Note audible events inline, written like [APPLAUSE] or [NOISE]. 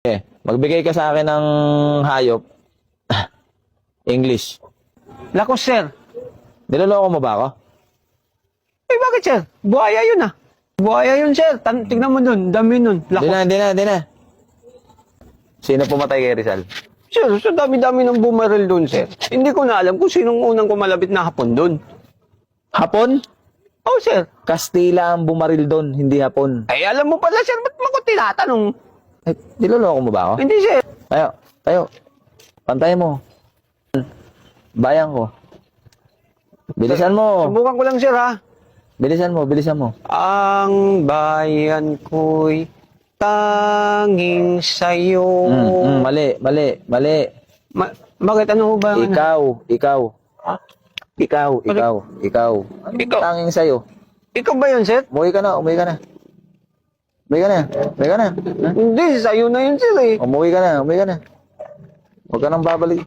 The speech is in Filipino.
Eh, magbigay ka sa akin ng hayop. [LAUGHS] English. Lakos, sir. Niloloko mo ba ako? Eh, bakit, sir? Buhaya yun, ah. Buhaya yun, sir. Tan tignan mo dun. Dami nun. Hindi Lakos. na, hindi na, hindi na. Sino pumatay kay Rizal? Sir, sa dami-dami ng bumaril dun, sir. Hindi ko na alam kung sinong unang kumalabit na hapon dun. Hapon? Oh, sir. Kastila ang bumaril doon, hindi Hapon. Eh, alam mo pala, sir. Ba't mo ko tinatanong? Eh, niloloko mo ba ako? Hindi, sir. Tayo, tayo. Pantay mo. Bayan ko. Bilisan mo. Subukan ko lang, sir, ha. Bilisan mo, bilisan mo. Ang bayan ko'y tanging sa'yo. Mm, mm, mali, mali, mali. Ma- bakit ano ba? ang ano? Ikaw, ikaw. Ikaw, ikaw, ikaw. Ano Ikaw. tanging sa'yo? Ikaw ba yun, sir? Umuwi ka na, umuwi ka na. Umuwi ka na, umuwi ka na. Ha? Hindi, sa'yo na yun, sir, eh. Umuwi ka na, umuwi ka na. Huwag ka nang babalik.